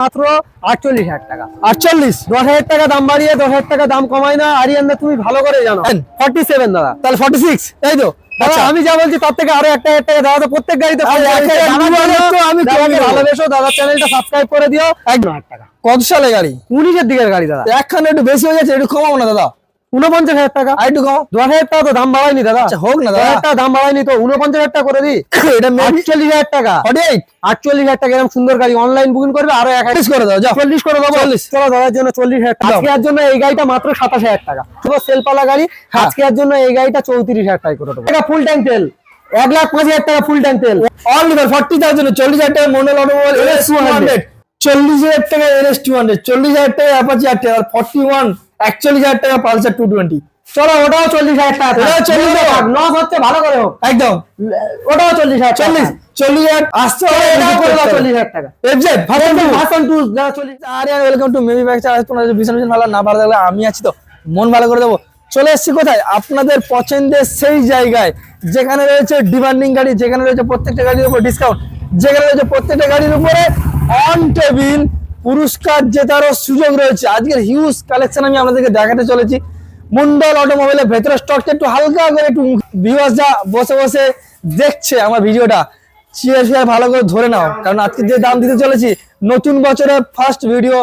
মাত্র আটচল্লিশ হাজার টাকা। আটচল্লিশ? দশ হাজার টাকা দাম বাড়িয়ে দশ হাজার টাকা দাম কমায় না। আরিয়ানদা তুমি ভালো করে জানো। ফর্টি সেভেন দাদা। তাহলে ফর্টি সিক্স তাই তো। দাদা আচ্ছা। আমি যা বলছি তার থেকে আরও একটা হাজার টাকা দাদা তো প্রত্যেক গাড়িতে এক তো আমি ভালোবেসো দাদার চ্যানেলটা সাবস্ক্রাইব করে দিও। একদম। হাজার টাকা। কত সালে গাড়ি? উনিশের দিকের গাড়ি দাদা। একখানে একটু বেশি হয়ে যাচ্ছে একটু কমাও না দাদা। উনপঞ্চাশ হাজার টাকা। আর একটু দশ হাজার টাকা তো দাম বাড়ায়নি দাদা। আচ্ছা হোক না দাদা। টাকা দাম বাড়ায়নি তো উনপঞ্চাশ হাজার টাকা করে দিই এটা আটচল্লিশ হাজার টাকা। আটচল্লিশ হাজার টাকা এরকম সুন্দর গাড়ি অনলাইন বুকিং করবে আরও এক হাজার করে দাও চল্লিশ করে দেবো। চল্লিশ। চলো দাদার জন্য চল্লিশ হাজার টাকা। দাও। আজকে জন্য এই গাড়িটা মাত্র সাতাশ হাজার টাকা। শুধু সেলপালা গাড়ি। হ্যাঁ। জন্য এই গাড়িটা চৌত্রিশ হাজার টাকা করে দেবো। এটা ফুল ট্যাঙ্ক তেল। এক লাখ পাঁচ হাজার টাকা ফুল ট্যাঙ্ক তেল। অল ফর্টি থাউজেন্ড চল্লিশ হাজার টাকা মন্ডল অটোমোবাইল চল্লিশ হাজার টাকা এস টু হান্ড্রেড চল্লিশ হাজার টাকা অ্যাপাচি আর আর ফর্টি ওয়ান একচল্লিশ হাজার টাকা পালসার টু টোয়েন্টি চলো ওটাও চল্লিশ হাজার টাকা ওটাও 40,000 টাকা। লস হচ্ছে ভালো করে হোক। একদম। ওটাও চল্লিশ হাজার চল্লিশ চল্লিশ হাজার। আসতে এটাও করে দাও চল্লিশ হাজার। টাকা। এফজেড ভাষণ টু চল্লিশ আরে welcome to maybe bag charge তোমার ভীষণ ভীষণ ভালো না ভালো লাগলে আমি আছি তো। মন ভালো করে দেবো। চলে এসেছি কোথায়? আপনাদের পছন্দের সেই জায়গায় যেখানে রয়েছে ডিমান্ডিং গাড়ি যেখানে রয়েছে প্রত্যেকটা গাড়ির উপর ডিসকাউন্ট যেখানে রয়েছে প্রত্যেকটা গাড়ির উপরে অন টেবিল পুরস্কার জেতারও সুযোগ রয়েছে। আজকের হিউজ কালেকশন আমি আপনাদেরকে দেখাতে চলেছি। মন্ডল অটোমোবাইলের ভেতরে স্টকটা একটু হালকা করে একটু ভিউয়ার্স যা বসে বসে দেখছে আমার ভিডিওটা চেয়ার চেয়ার ভালো করে ধরে নাও। কারণ আজকে যে দাম দিতে চলেছি, নতুন বছরের ফার্স্ট ভিডিও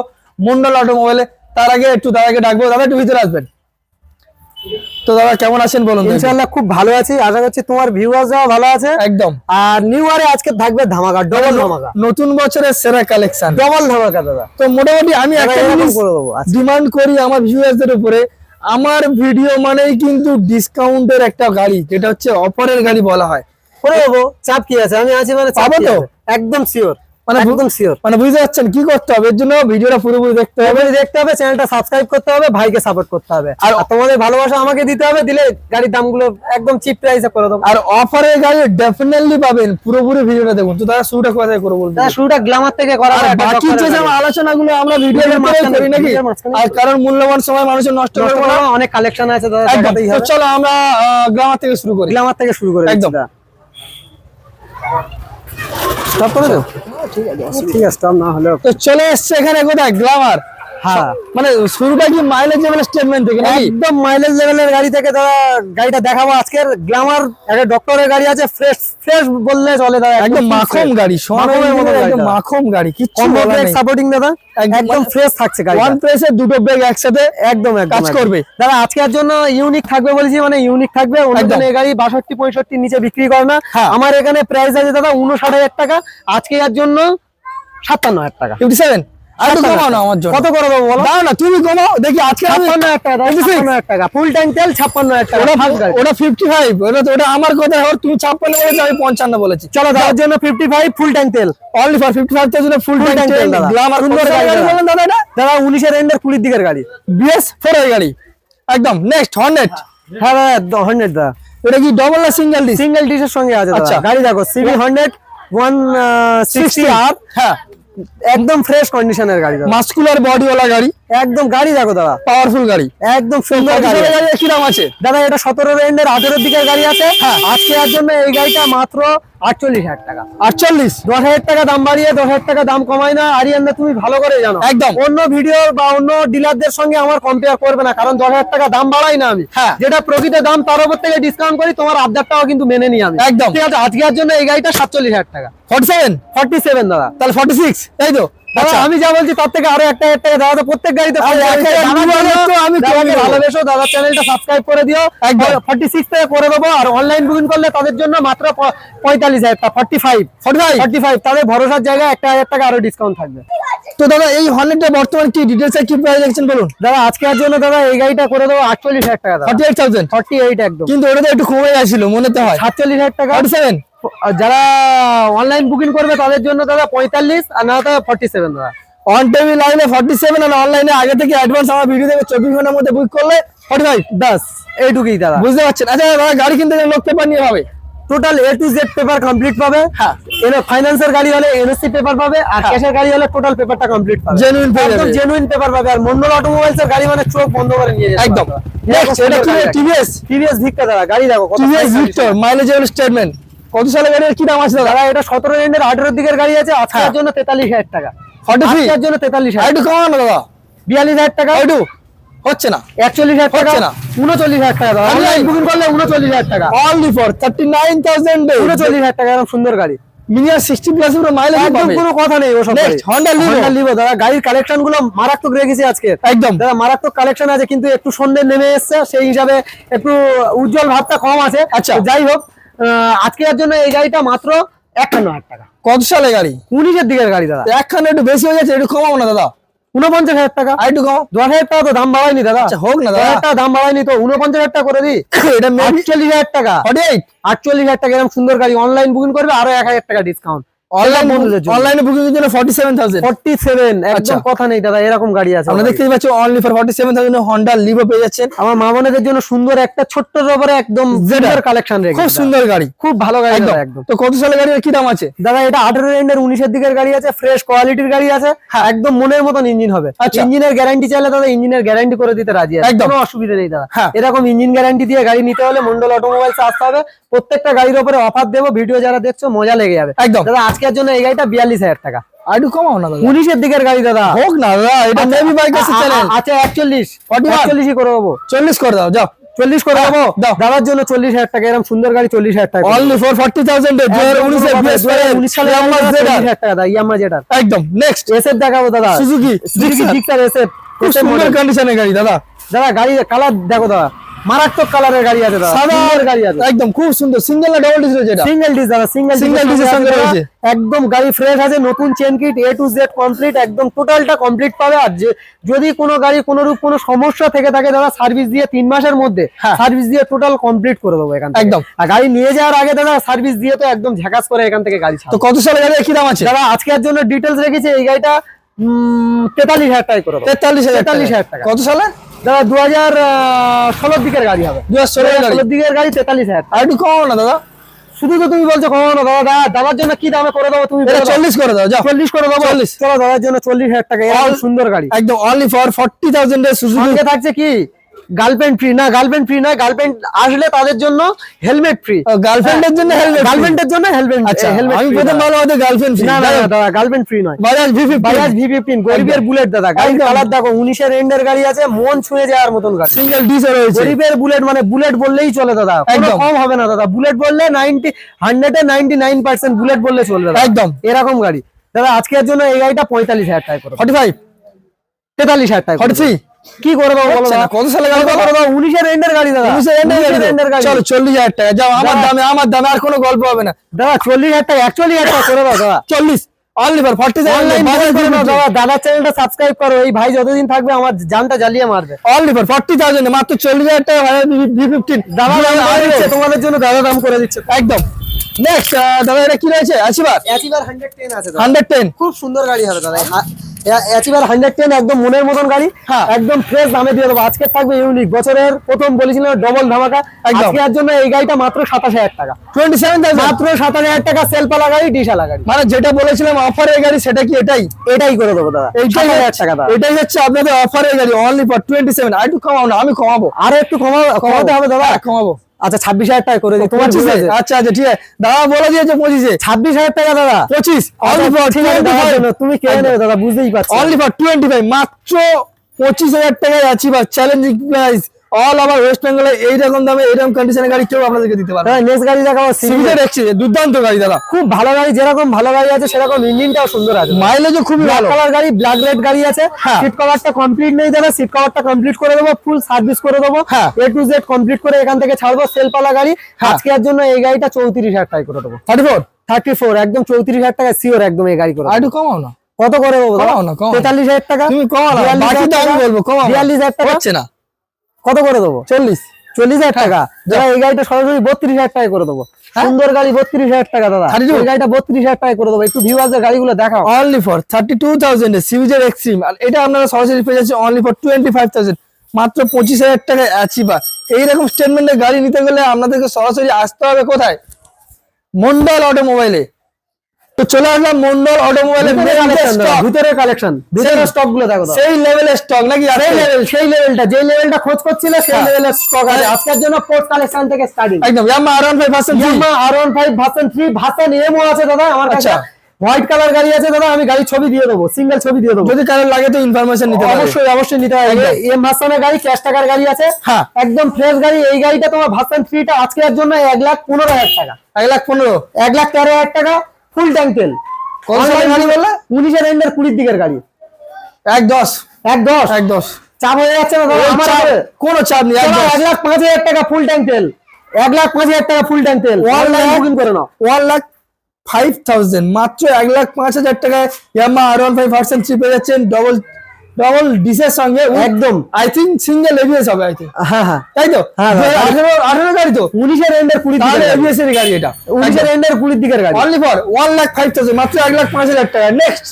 মন্ডল অটোমোবাইলে তার আগে একটু দাদাকে ডাকবো। দাদা, একটু ভিতরে আসবেন। তো দাদা কেমন আছেন বলুন ইনশাআল্লাহ খুব ভালো আছি। আশা করছি তোমার ভিউয়ার্সরাও ভালো আছে। একদম। আর নিউ ইয়ারে আজকে থাকবে ধামাকা ডবল ধামাকা। নতুন বছরের সেরা কালেকশন ডবল ধামাকা দাদা। তো মোটামুটি আমি একটা জিনিস করে দেবো আচ্ছা। ডিমান্ড করি আমার ভিউয়ার্সদের উপরে। আমার ভিডিও মানেই কিন্তু ডিসকাউন্টের একটা গাড়ি যেটা হচ্ছে অফারের গাড়ি বলা হয়। করে দেবো। চাপ কি আছে? আমি আছি মানে চাপ পাবো তো? একদম শিওর মানে মানে একদম শিওর মানে বুঝতে পারছেন কি করতে হবে? এর জন্য ভিডিওটা পুরোপুরি দেখতে হবে। তবে দেখতে হবে চ্যানেলটা সাবস্ক্রাইব করতে হবে ভাইকে সাপোর্ট করতে হবে। আর আর- তোমাদের ভালোবাসা আমাকে দিতে হবে দিলে গাড়ির দামগুলো একদম চিপ প্রাইসে করে দেবো। আর অফারের গাড়ি ডেফিনেটলি পাবেন। পুরোপুরি ভিডিওটা দেখুন। তো তারা শুরুটা কোথায় করে বলবেন দাদা গ্ল্যামার থেকে করা একটা বাকি যে আলোচনাগুলো আমরা ভিডিওর করি নাকি? আর কারণ মূল্যবান সময় মানুষের নষ্ট করব না। অনেক কালেকশন আছে দাদা চলো আমরা গ্রামার থেকে শুরু করি। গ্ল্যামার থেকে শুরু করি একদম। স্টপ করে দাও। ঠিক আছে ঠিক আছে স্টপ না হলেও। তো চলে এসছে এখানে কোথায়? গ্লামার? হ্যাঁ মানে শুরুটা কি মাইলেজ লেভেল স্টেটমেন্ট থেকে একদম মাইলেজ লেভেলের গাড়ি থেকে দাদা গাড়িটা দেখাবো। আজকের গ্ল্যামার একটা ডক্টরের গাড়ি আছে ফ্রেশ ফ্রেশ বললে চলে দাদা একদম মাখন গাড়ি সোনামের মতো একদম মাখন গাড়ি কিচ্ছু বলার সাপোর্টিং দাদা একদম ফ্রেশ থাকছে গাড়ি ওয়ান প্রেসে দুটো ব্রেক একসাথে একদম কাজ করবে। দাদা আজকের জন্য ইউনিক থাকবে বলেছি মানে ইউনিক থাকবে। অন্যজন এই গাড়ি বাষট্টি পঁয়ষট্টি নিচে বিক্রি করে না। হ্যাঁ। আমার এখানে প্রাইস আছে দাদা উনষাট হাজার টাকা। আজকে এর জন্য সাতান্ন হাজার টাকা। ফিফটি সেভেন আর কমাও না আমার জন্য। কত করে দেবো বলো? দাও না তুমি কমাও দেখি আজকে আমি ছাপ্পান্ন হাজার টাকা দাদা, 56 ছাপ্পান্ন হাজার টাকা ফুল ট্যাঙ্ক তেল টাকা ওটা। ওটা ফিফটি ফাইভ ওটা তো- ওটা আমার কথা তুমি বলেছ আমি পঞ্চান্ন বলেছি। চলো জন্য ফিফটি ফাইভ ফুল ট্যাঙ্ক তেল অনলি ফর ফুল ট্যাঙ্ক তেল। সুন্দর গাড়ি দাদা। বলেন দাদা এটা দাদা উনিশের এন্ডের কুড়ির দিকের গাড়ি। বিএস ফোর এর গাড়ি। একদম নেক্সট হর্নেট হ্যাঁ দাদা হান্ড্রেড দাদা। এটা কি ডবল না সিঙ্গেল ডিস সিঙ্গেল ডিসের সঙ্গে আছে দাদা। আচ্ছা। গাড়ি দেখো সিবি হান্ড্রেড ওয়ান সিক্সটি আর হ্যাঁ। একদম ফ্রেশ কন্ডিশনের গাড়ি মাস্কুলার বডিওয়ালা গাড়ি। একদম গাড়ি দেখো দাদা। পাওয়ারফুল গাড়ি। একদম সুন্দর গাড়ি। সালের গাড়ি কি দাম আছে। দাদা এটা সতেরো এন্ডের আঠেরোর দিকের গাড়ি আছে। হ্যাঁ। আজকে এর জন্য এই গাড়িটা মাত্র আটচল্লিশ হাজার টাকা। আটচল্লিশ। দশ হাজার টাকা দাম বাড়িয়ে দশ হাজার টাকা দাম কমায় না। আরিয়ানদা তুমি ভালো করে জানো। একদম। অন্য ভিডিও বা অন্য ডিলারদের সঙ্গে আমার কম্পেয়ার করবে না কারণ দশ হাজার টাকা দাম বাড়াই না আমি। হ্যাঁ। যেটা প্রকৃত দাম তার উপর থেকে ডিসকাউন্ট করি তোমার আবদারটাও কিন্তু মেনে নিই আমি। একদম। ঠিক আছে আজকের জন্য এই গাড়িটা সাতচল্লিশ হাজার টাকা। ফর্টি সেভেন ফর্টি সেভেন দাদা। তাহলে ফর্টি সিক্স তাই তো? দাদা আচ্ছা। আমি যা বলছি তার থেকে আরও একটা টাকা দাদা তো প্রত্যেক গাড়িতে তো আমি। ভালোবেসো দাদার চ্যানেলটা সাবস্ক্রাইব করে দিও। একদম। ফর্টি সিক্স থেকে করে দেবো। আর অনলাইন বুকিং করলে তাদের জন্য মাত্র পঁয়তাল্লিশ হাজার টাকা ফর্টি ফাইভ ফর্টি ফাইভ তাদের ভরসার জায়গায় একটা হাজার টাকা আরও ডিসকাউন্ট থাকবে। তো দাদা এই হর্নেটটা বর্তমান কি ডিটেলস কি প্রাইস দেখছেন বলুন? দাদা আজকের জন্য দাদা এই গাড়িটা করে দেবো আটচল্লিশ হাজার টাকা দাদা। Forty eight thousand forty eight একদম। কিন্তু ওটা তো একটু কমে গেছিল মনে তো হয়। সাতচল্লিশ হাজার টাকা। সেভেন যারা অনলাইন বুকিং করবে তাদের জন্য দাদা পঁয়তাল্লিশ আর না তো ফর্টি সেভেন দাদা অন টেবিল লাইনে ফর্টি সেভেন আর অনলাইনে আগে থেকে অ্যাডভান্স আমার ভিডিও দেখে চব্বিশ ঘণ্টার মধ্যে বুক করলে ফর্টি ফাইভ বাস এইটুকুই দাদা। বুঝতে পারছেন? আচ্ছা দাদা গাড়ি কিনতে গেলে লোক পেপার নিয়ে হবে total A to Z paper complete পাবে। হ্যাঁ। ফাইন্যান্সের গাড়ি হলে এনএসসি পেপার পাবে আর। ক্যাশের গাড়ি হলে টোটাল পেপারটা কমপ্লিট পাবে। জেনুইন একদম জেনুইন পেপার পাবে। আর মন্ডল অটোমোবাইলস এর গাড়ি মানে চোখ বন্ধ করে নিয়ে যেতে একদম। নেক্সট এটা কি টিভিএস টিভিএস ভিক্টা দাদা গাড়ি দেখো কত টিভিএস ভিক্টর। মাইলেজেবল স্টেটমেন্ট কত সালের গাড়ির কি দাম আছে দাদা? এটা সতেরো আঠেরোর দিকের গাড়ি আছে আজকের হ্যাঁ। জন্য তেতাল্লিশ হাজার টাকা। 43? আজকের জন্য তেতাল্লিশ হাজার। একটু কমাও না দাদা। বিয়াল্লিশ হাজার টাকা? একটু হচ্ছে না। একচল্লিশ হাজার টাকা? না। উনচল্লিশ হাজার টাকা দাদা। অনলাইন বুকিং করলে উনচল্লিশ হাজার টাকা। Only for thirty nine thousand উনচল্লিশ হাজার টাকা এরকম সুন্দর গাড়ি। মিনিমাম সিক্সটি প্লাস পুরো মাইলেজ একদম কোনো কথা নেই ওসব হন্ডা লিভো দাদা গাড়ির কালেকশনগুলো মারাত্মক রেখেছি আজকে। একদম। দাদা মারাত্মক কালেকশন আছে কিন্তু একটু সন্ধ্যে নেমে এসছে সেই হিসাবে একটু উজ্জ্বল ভাবটা কম আছে। আচ্ছা। যাই হোক আজকের জন্য এই গাড়িটা মাত্র একান্ন হাজার টাকা। কত সালে গাড়ি? উনিশের দিকের গাড়ি দাদা। একখানে একটু বেশি হয়ে গেছে একটু কমাও না দাদা। উনপঞ্চাশ হাজার টাকা। আর একটু কমাও। দশ হাজার টাকা তো দাম বাড়ায়নি দাদা। আচ্ছা, হোক না দাদা। টাকা দাম বাড়ায়নি তো উনপঞ্চাশ হাজার টাকা করে দিই এটা আটচল্লিশ হাজার টাকা। আটচল্লিশ হাজার টাকা এরকম সুন্দর গাড়ি অনলাইন বুকিং করবে আরও এক হাজার টাকা ডিসকাউন্ট অনলাইন বুকিং এর জন্য সেভেন আচ্ছা। একদম কথা নেই দাদা এরকম গাড়ি আছে আমরা আমার পাচ্ছি only for forty seven thousand Honda পেয়ে যাচ্ছেন। আমার মা বোনেদের জন্য সুন্দর একটা ছোট্ট রবারে একদম জেডার কালেকশন রেখে খুব সুন্দর গাড়ি। খুব ভালো গাড়ি একদম। তো কত সালে গাড়ির কি দাম আছে? দাদা এটা আঠারো এন্ডের উনিশের দিকের গাড়ি আছে ফ্রেশ কোয়ালিটির গাড়ি আছে একদম মনের মতন ইঞ্জিন হবে। হ্যাঁ। আচ্ছা। ইঞ্জিনের গ্যারান্টি চাইলে দাদা ইঞ্জিনের গ্যারান্টি করে দিতে রাজি আছে। কোনো অসুবিধা নেই দাদা। হ্যাঁ। এরকম ইঞ্জিন গ্যারান্টি দিয়ে গাড়ি নিতে হলে মন্ডল অটোমোবাইলস আসতে হবে। প্রত্যেকটা গাড়ির উপরে অফার দেবো ভিডিও যারা দেখছ মজা লেগে যাবে। একদম। দাদা আজকের জন্য এই গাড়িটা বিয়াল্লিশ হাজার টাকা। আর একটু কমাও না দাদা। উনিশের দিকের গাড়ি দাদা। হোক না দাদা এটা নেভি বাইক আছে চ্যানেল আচ্ছা একচল্লিশ। একচল্লিশই করে দেবো। চল্লিশ করে দাও যাও। চল্লিশ করে দেবো? দাদার জন্য চল্লিশ হাজার টাকা এরকম সুন্দর গাড়ি চল্লিশ হাজার টাকা। অনলি ফর ফর্টি থাউজেন্ড উনিশ সালে হাজার টাকা দাদা ইয়ামা যেটা একদম নেক্সট এসএফ দেখাবো দাদা। সুজুকি সুজুকি জিক্সার এসএফ খুব সুন্দর কন্ডিশনের গাড়ি দাদা। দাদা গাড়ি কালার দেখো দাদা। মারাত্মক কালারের গাড়ি আছে দাদা। সাদা সুন্দর গাড়ি আছে। একদম খুব সুন্দর। সিঙ্গেল না ডবল ডিস রয়েছে এটা সিঙ্গেল ডিস দাদা সিঙ্গেল Single disc সঙ্গে রয়েছে। একদম গাড়ি ফ্রেশ আছে নতুন chain kit A to Z complete একদম টোটালটা কমপ্লিট পাবে। আর যে যদি কোনো গাড়ি কোনো রূপ কোনো সমস্যা থেকে থাকে দাদা সার্ভিস দিয়ে তিন মাসের মধ্যে হ্যাঁ। সার্ভিস দিয়ে টোটাল কমপ্লিট করে দেবো এখান একদম। আর গাড়ি নিয়ে যাওয়ার আগে দাদা সার্ভিস দিয়ে তো একদম ঝাকাস করে এখান থেকে গাড়ি তো কত সালে গাড়ি কি দাম আছে? দাদা আজকের জন্য ডিটেলস রেখেছে এই গাড়িটা তেতাল্লিশ হাজার টাকা করে তেতাল্লিশ তেতাল্লিশ হাজার টাকা। কত সালে? দাদা দু হাজার ষোলোর দিকের গাড়ি হবে। দু হাজার ষোলো ষোলোর দিকের গাড়ি তেতাল্লিশ হাজার আর একটু কমাও না দাদা। শুধু তো তুমি বলছো কমানো দাদা দাদা দাদার জন্য কি দামে করে দেবো তুমি দাও। চল্লিশ করে দাও যাও। চল্লিশ করে দেবো। চল্লিশ। চলো দাদার জন্য চল্লিশ হাজার টাকা সুন্দর গাড়ি। একদম অনলি ফর ফর্টি থাউজেন্ড এর সুজুকি থাকছে কি? গার্লফ্রেন্ড ফ্রি না গার্লফ্রেন্ড ফ্রি নয় গার্লফ্রেন্ড আসলে তাদের জন্য হেলমেট ফ্রি গার্লফ্রেন্ডের জন্য হেলমেট গার্লফ্রেন্ডের জন্য হেলমেট আচ্ছা হেলমেট আমি প্রথম ভালো আমাদের গার্লফ্রেন্ড না না না, দাদা গার্লফ্রেন্ড ফ্রি নয়। Bajaj V Bajaj V fifteen গরিবের বুলেট দাদা। একদম। কালার দেখো উনিশের এন্ডের গাড়ি আছে মন ছুঁয়ে যাওয়ার মতন গাড়ি। সিঙ্গেল ডিসে রয়েছে। গরিবের বুলেট মানে বুলেট বললেই চলে দাদা। কোনো কম হবে না দাদা। বুলেট বললে নাইনটি হান্ড্রেডে নাইনটি নাইন পার্সেন্ট বুলেট বললে চলবে দাদা। একদম। এরকম গাড়ি। দাদা আজকের জন্য এই গাড়িটা পঁয়তাল্লিশ হাজার টাকা করে ফর্টি ফাইভ তেতাল্লিশ হাজার টাকা ফর্টি। কি করে দেবো বলো না, দাদা? কত সালে গাড়ি কত করে দেবো? উনিশের এন্ডের গাড়ি দাদা। উনিশের এন্ডের এন্ডের গাড়ি চলো চল্লিশ হাজার টাকা। যাও আমার দামে আমার দামে আর কোনো গল্প হবে না। দাদা চল্লিশ হাজার টাকা একচল্লিশ হাজার টাকা করে দাও দাদা। চল্লিশ। অনলি ফর ফর্টি অনলাইন দাদা। চ্যানেলটা সাবস্ক্রাইব করো। এই ভাই যতদিন থাকবে আমার জানটা জ্বালিয়ে মারবে। অনলি ফর ফর্টি থাউজেন্ড মাত্র চল্লিশ হাজার টাকা ভি ফিফটিন দাদা দাম করে দিচ্ছে তোমাদের জন্য দাদা দাম করে দিচ্ছে। একদম। নেক্সট দাদা এটা কি রয়েছে? আশীর্বাদ? হান্ড্রেড টেন আছে দাদা। টেন খুব সুন্দর গাড়ি হবে দাদা। অ্যাচিভার হান্ড্রেড টেন একদম মনের মতন গাড়ি। হ্যাঁ। একদম ফ্রেশ দামে দিয়ে দেবো। আজকে থাকবে ইউনিক বছরের প্রথম বলেছিলাম ডবল ধামাকা। একদম। আজকের জন্য এই গাড়িটা মাত্র সাতাশ হাজার টাকা। টোয়েন্টি সেভেন মাত্র সাতাশ হাজার টাকা গাড়ি গাড়ি। মানে যেটা বলেছিলাম অফারের গাড়ি সেটা কি এটাই? এটাই করে দেবো দাদা। এইটাই হাজার টাকা দাদা। এটাই হচ্ছে আপনাদের অফারের গাড়ি অনলি ফর টোয়েন্টি সেভেন আর একটু কমাও না আমি কমাবো। আরও একটু কমা কমাতে হবে দাদা। হ্যাঁ, কমাবো। আচ্ছা ছাব্বিশ হাজার টাকা করে তোমার আচ্ছা আচ্ছা ঠিক আছে। দাদা বলে দিয়েছে পঁচিশে। ছাব্বিশ হাজার টাকা দাদা। পঁচিশ? আচ্ছা, ঠিক আছে দাদার তুমি কে নেবে দাদা বুঝতেই পারছ। অনলি ফর টোয়েন্টি ফাইভ মাত্র পঁচিশ হাজার টাকায় আছি বা চ্যালেঞ্জিং প্রাইস অল আবার ওয়েস্ট বেঙ্গলে এইরকম দামে এইরকম কন্ডিশনের গাড়ি কেউ আপনাদেরকে দিতে পারবে দাদা নেক্সট গাড়ি দেখাবো সিভিজের এক্সচেঞ্জ দুর্দান্ত গাড়ি দাদা। খুব ভালো গাড়ি যেরকম ভালো গাড়ি আছে সেরকম ইঞ্জিনটাও সুন্দর আছে। মাইলেজও খুবই ভালো। কালার গাড়ি ব্ল্যাক রেড গাড়ি আছে। হ্যাঁ। সিট কভারটা কমপ্লিট নেই দাদা সিট কভারটা কমপ্লিট করে দেবো ফুল সার্ভিস করে দেবো। হ্যাঁ। এ টু জেড কমপ্লিট করে এখান থেকে ছাড়বো সেলপালা গাড়ি। হ্যাঁ। আজকের জন্য এই গাড়িটা চৌত্রিশ হাজার টাকা করে দেবো। থার্টি ফোর থার্টি ফোর একদম চৌত্রিশ হাজার টাকা সিওর একদম এই গাড়ি করে আর একটু কমাও না। কত করে দেবো। তেতাল্লিশ হাজার টাকা? তুমি কমাও না বাকি আমি বলব কমাও। বিয়াল্লিশ হাজার টাকা? হচ্ছে না। কত করে দেবো? চল্লিশ। চল্লিশ হাজার টাকা। যাও। দাদা এই গাড়িটা সরাসরি বত্রিশ হাজার টাকা করে দেবো। হ্যাঁ? সুন্দর গাড়ি বত্রিশ হাজার টাকা দাদা। 32? এই গাড়িটা বত্রিশ হাজার টাকা করে দেবো। একটু ভিউ ভিউয়ার্সের গাড়িগুলো দেখাও। Only for thirty two thousand সিভিজের extreme আর এটা আপনারা সরাসরি পেয়ে যাচ্ছে only for twenty five thousand মাত্র পঁচিশ হাজার টাকায় অ্যাচিভা এইরকম স্টেটমেন্টের গাড়ি নিতে গেলে আপনাদেরকে সরাসরি আসতে হবে কোথায়? মন্ডল অটোমোবাইলে তো চলে আসলাম মন্ডল অটোমোবাইলে ভিতরে কালেকশন ভিতরে স্টকগুলো দেখো সেই লেভেলের স্টক নাকি সেই? লেভেল সেই লেভেলটা যে লেভেলটা খোঁজ করছিল সেই হ্যাঁ। লেভেলের স্টক আছে। আজকের জন্য পোর্ট কালেকশন থেকে স্টার্টিং একদম Yamaha R one five percent Yamaha আর one five version three version এমও আছে দাদা আমার কাছে। আচ্ছা। হোয়াইট কালার গাড়ি আছে দাদা আমি গাড়ির ছবি দিয়ে দেবো সিঙ্গেল ছবি দিয়ে দেবো। যদি কারোর লাগে তো ইনফরমেশন নিতে অবশ্যই অবশ্যই নিতে হবে। এম ভার্সনের গাড়ি ক্যাশ টাকার গাড়ি আছে। হ্যাঁ। একদম ফ্রেশ গাড়ি এই গাড়িটা তোমার ভার্সন থ্রিটা আজকের জন্য এক লাখ পনেরো হাজার টাকা। এক লাখ পনেরো। এক লাখ তেরো হাজার টাকা। ফুল ট্যাঙ্ক তেল? উনিশের এন্ডের কুড়ির দিকের গাড়ি। এক দশ। এক দশ। এক দশ। চাপ হয়ে যাচ্ছে না কোনো চাপ নেই এক লাখ পাঁচ হাজার টাকা ফুল ট্যাঙ্ক তেল। এক লাখ পাঁচ হাজার টাকা ফুল ট্যাঙ্ক তেল। ওয়ান লাখ বুকিং করে নাও। ওয়ান লাখ ফাইভ থাউজেন্ড মাত্র এক লাখ পাঁচ হাজার টাকায় Yamaha R one five percent চিপে যাচ্ছেন। ডবল ডবল ডিসের সঙ্গে একদম। আই থিঙ্ক সিঙ্গেল এবিএস হবে আই থিঙ্ক হ্যাঁ হ্যাঁ। তাই তো? হ্যাঁ, দাদা। আঠেরো আঠেরো গাড়ি তো? উনিশের এন্ডের কুড়ির তাহলে এবিএস এর গাড়ি। এটা। উনিশের এন্ডের কুড়ির দিকের গাড়ি। Only for one lakh five thousand মাত্র এক লাখ পাঁচ হাজার টাকা। নেক্সট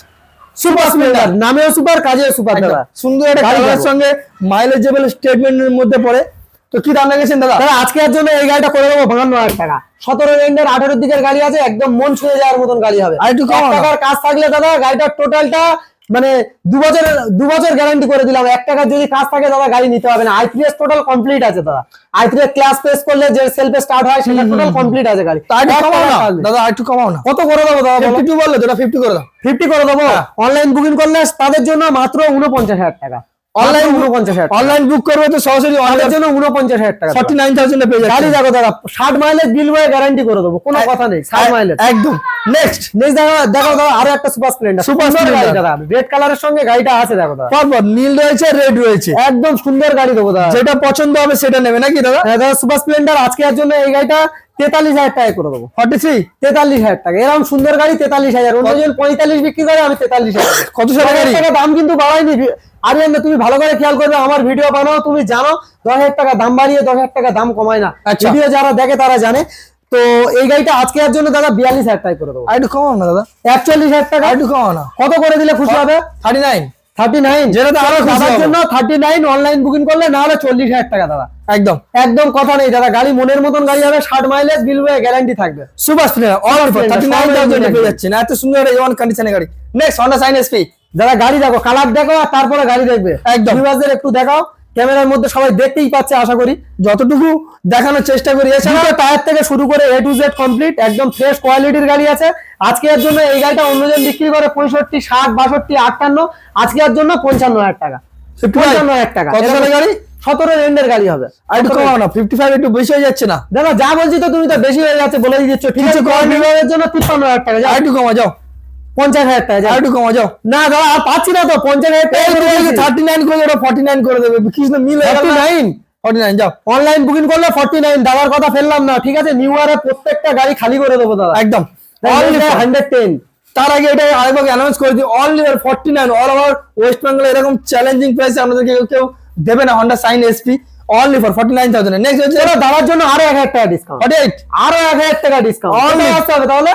সুপার স্প্লেন্ডার নামেও সুপার কাজেও সুপার দাদা। সুন্দর একটা কালারের। সঙ্গে মাইলেজেবল স্টেটমেন্টের মধ্যে পড়ে। তো কি দাম লেগেছেন দাদা? দাদা আজকের জন্য এই গাড়িটা করে দেবো বাহান্ন হাজার টাকা। সতেরো রেন্ডের আঠারোর দিকের গাড়ি আছে একদম মন ছুঁয়ে যাওয়ার মতন গাড়ি হবে। আর একটু। টাকার কাজ থাকলে দাদা গাড়িটার টোটালটা মানে দু বছর দু বছর গ্যারান্টি করে দিলাম। এক টাকার যদি কাজ থাকে দাদা গাড়ি নিতে হবে না। আইপিএস টোটাল কমপ্লিট আছে দাদা। আইপিএস ক্লাস পেস করলে যে সেলফে স্টার্ট হয় সেটা টোটাল কমপ্লিট আছে গাড়ি। দাদা একটু কমাও না। কত করে দেবো দাদা ফিফটি বললে যেটা ফিফটি করে দাও। ফিফটি করে দেবো। অনলাইন বুকিং করলে তাদের জন্য মাত্র উনপঞ্চাশ হাজার টাকা। অনলাইন Online- উনপঞ্চাশ হাজার টাকা। অনলাইন বুক করবে তো সরাসরি তাদের জন্য উনপঞ্চাশ হাজার টাকা ফর্টি নাইন থাউজেন্ডে পেয়ে গাড়ি দেখো দাদা ষাট মাইলেজ বিল বয়ে গ্যারান্টি করে দেবো কোনো কথা নেই ষাট মাইলেজ একদম। নেক্সট নেক্সট দেখো দেখো দাদা আরও একটা সুপার স্প্লেন্ডার সুপার। গাড়ি দাদা রেড কালারের সঙ্গে গাড়িটা আছে দেখো দাদা। পরপর নীল রয়েছে রেড রয়েছে। একদম সুন্দর গাড়ি দেবো দাদা। যেটা পছন্দ হবে সেটা নেবে নাকি দাদা? হ্যাঁ দাদা সুপার স্প্লেন্ডার আজকের জন্য এই গাড়িটা তেতাল্লিশ হাজার টাকা করে দেবো। ফর্টি থ্রি তেতাল্লিশ হাজার টাকা। এরকম সুন্দর গাড়ি তেতাল্লিশ হাজার। অন্যজন পঁয়তাল্লিশ বিক্রি করে আমি তেতাল্লিশ হাজার। কত গাড়ি? টাকা দাম কিন্তু বাড়ায়নি। আরিয়ান তুমি ভালো করে খেয়াল করবে আমার ভিডিও বানাও তুমি জানো দশ হাজার টাকা দাম বাড়িয়ে দশ হাজার টাকা দাম কমায় না। আচ্ছা। ভিডিও যারা দেখে তারা জানে। তো এই গাড়িটা আজকে এর জন্য দাদা বিয়াল্লিশ হাজার টাকা করে দেবো। আর একটু কমাও না দাদা। একচল্লিশ হাজার টাকা। আর একটু কমাও না। কত করে দিলে খুশি হবে? থার্টি নাইন থার্টি নাইন যেটাতে আরও দাদার জন্য থার্টি নাইন অনলাইন বুকিং করলে না হলে চল্লিশ হাজার টাকা দাদা। একদম। একদম কথা নেই দাদা গাড়ি মনের মতন গাড়ি হবে ষাট মাইলেজ বিল বয়ে গ্যারান্টি থাকবে। Super Splendor all thirty nine সব পেয়ে যাচ্ছেন এত সুন্দর একটা ওয়ান কন্ডিশনের গাড়ি। নেক্সট হন্ডা সাইন এসপি দাদা গাড়ি দেখো কালার দেখো আর তারপরে গাড়ি দেখবে। একদম। একটু দেখাও। ক্যামেরার মধ্যে সবাই দেখতেই পাচ্ছে আশা করি। যতটুকু দেখানোর চেষ্টা করি। এছাড়া টায়ার থেকে শুরু করে এ টু জেড কমপ্লিট একদম ফ্রেশ কোয়ালিটির গাড়ি আছে। আজকে এর জন্য এই গাড়িটা অন্যজন বিক্রি করে পঁয়ষট্টি ষাট বাষট্টি আটান্ন। আজকে এর জন্য পঞ্চান্ন হাজার টাকা। পঞ্চান্ন হাজার টাকা। গাড়ি? সতেরো রেন্ডের গাড়ি হবে। আর একটু কমাও না ফিফটি ফাইভ একটু বেশি হয়ে যাচ্ছে না। দাদা যা বলছি তো তুমি তো বেশি হয়ে যাচ্ছে বলে দিচ্ছ। ঠিক আছে জন্য তিপ্পান্ন হাজার টাকা। আর একটু কমা যাও। পঞ্চাশ হাজার টাকা একটু কমা যাও। না দাদা আর পাচ্ছি না তো পঞ্চাশ হাজার থার্টি নাইন করে ওটা ফর্টি নাইন করে দেবে কৃষ্ণ মিল হয়ে নাইন ফর্টি নাইন যাও। অনলাইন বুকিং করলে ফর্টি নাইন দাদার কথা ফেললাম না ঠিক আছে? নিউ ইয়ারে প্রত্যেকটা গাড়ি খালি করে দেবো দাদা। একদম। হান্ড্রেড টেন তার আগে এটা আরেকবার অ্যানাউন্স করে দিই only forty nine all over West Bengal এরকম চ্যালেঞ্জিং প্রাইসে আপনাদেরকে কেউ দেবে না Honda Shine SP only for forty nine thousand next হচ্ছে দাদার জন্য আরও এক হাজার টাকা ডিসকাউন্ট ফর্টি আরও এক হাজার টাকা ডিসকাউন্ট তাহলে?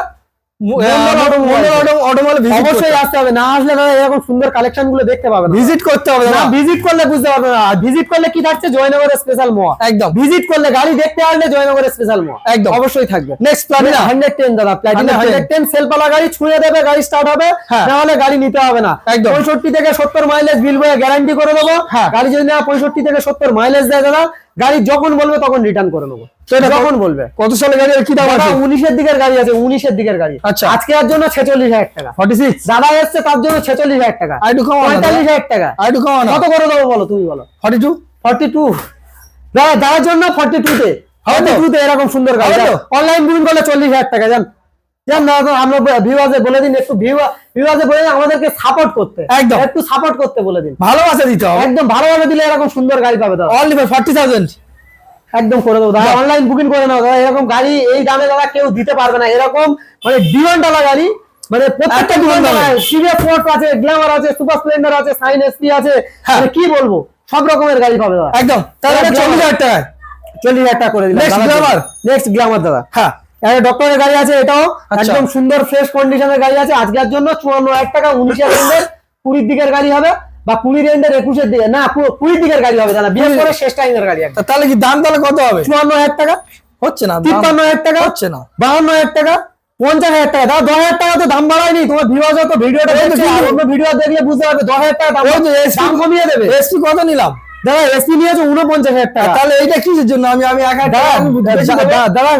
অবশ্যই আসতে হবে। না আসলে দাদা এরকম সুন্দর কালেকশনগুলো দেখতে পাবে ভিজিট করতে হবে না ভিজিট করলে বুঝতে পারবে না। ভিজিট করলে কি থাকছে? জয়নগরের স্পেশাল মোয়া। একদম। ভিজিট করলে গাড়ি দেখতে আসলে জয়নগরের স্পেশাল মোয়া। একদম। অবশ্যই থাকবে। নেক্সট প্লাটিনা হান্ড্রেড টেন দাদা। প্লাটিনা হান্ড্রেড টেন সেলপালা গাড়ি ছুঁয়ে দেবে গাড়ি স্টার্ট হবে। হ্যাঁ। না হলে গাড়ি নিতে হবে না। একদম। পঁয়ষট্টি থেকে সত্তর মাইলেজ বিল বয়ে গ্যারান্টি করে দেবো। হ্যাঁ। গাড়ি যদি না পঁয়ষট্টি থেকে সত্তর মাইলেজ দেয় দাদা গাড়ি যখন বলবে তখন রিটার্ন করে নেব। যখন বলবে। কত সালে গাড়ি কি দাম আছে? উনিশের দিকের গাড়ি আছে উনিশের দিকের গাড়ি। আচ্ছা। আজকে আর জন্য ছেচল্লিশ হাজার টাকা। ফর্টি সিক্স দাদা এসছে তার জন্য ছেচল্লিশ হাজার টাকা। আর একটু কমাও পঁয়তাল্লিশ হাজার টাকা। আর একটু কমাও কত করে দেবো বলো তুমি বলো? ফর্টি টু ফর্টি টু দাদা যাওয়ার জন্য ফর্টি টু তে। ফর্টি টু তে এরকম সুন্দর গাড়ি অনলাইন বুকিং করলে চল্লিশ হাজার টাকা জান। আমরা ভিউয়ার্সে বলে দিন একটু ভিউয়ার্সে বলে দিন আমাদেরকে সাপোর্ট করতে। একদম। একটু সাপোর্ট করতে বলে দিন। ভালোবাসা দিতে হবে। একদম ভালোভাবে দিলে এরকম সুন্দর গাড়ি পাবে দাদা। অনলি ফর ফর্টি থাউজেন্ড একদম করে দেবো। দাদা অনলাইন বুকিং করে নাও দাদা। এরকম গাড়ি এই দামে দাদা কেউ দিতে পারবে না। এরকম মানে ডিমান্ডওয়ালা গাড়ি। মানে প্রত্যেকটা আছে সিভিয়ার ফোর্ট আছে গ্ল্যামার আছে সুপার স্প্লেন্ডার আছে সাইন এসপি আছে। হ্যাঁ। মানে কি বলব? সব রকমের গাড়ি পাবে দাদা। একদম। তাহলে চল্লিশ হাজার চল্লিশ হাজার টাকা করে দিলাম? নেক্সট গ্লামার দাদা। হ্যাঁ। ডক্টরের গাড়ি আছে এটাও আচ্ছা। একদম সুন্দর ফ্রেশ কন্ডিশনের গাড়ি আছে। আজকের জন্য চুয়ান্ন হাজার টাকা উনিশের রেন্ডের কুড়ির দিকের গাড়ি হবে বা কুড়ি রেন্ডের একুশের দিকে। না কুড়ির দিকের গাড়ি হবে জানা বিশেষ করে শেষ টাইমের গাড়ি তাহলে কি দাম তাহলে কত হবে? চুয়ান্ন হাজার টাকা। হচ্ছে না তিপ্পান্ন হাজার টাকা। হচ্ছে না। বাহান্ন হাজার টাকা। পঞ্চাশ হাজার টাকা। দাদা দশ হাজার টাকা তো দাম বাড়ায়নি। তোমার ভিউয়ার্স তো ভিডিওটা ভিডিও দেখলে বুঝতে পারবে দশ হাজার টাকা দাম কমিয়ে দেবে। এসপি কত নিলাম? দাদা এসি নিয়েছে উনপঞ্চাশ হাজার টাকা। তাহলে এইটা কিসের জন্য? আমি আমি এক হাজার দাদা দাদা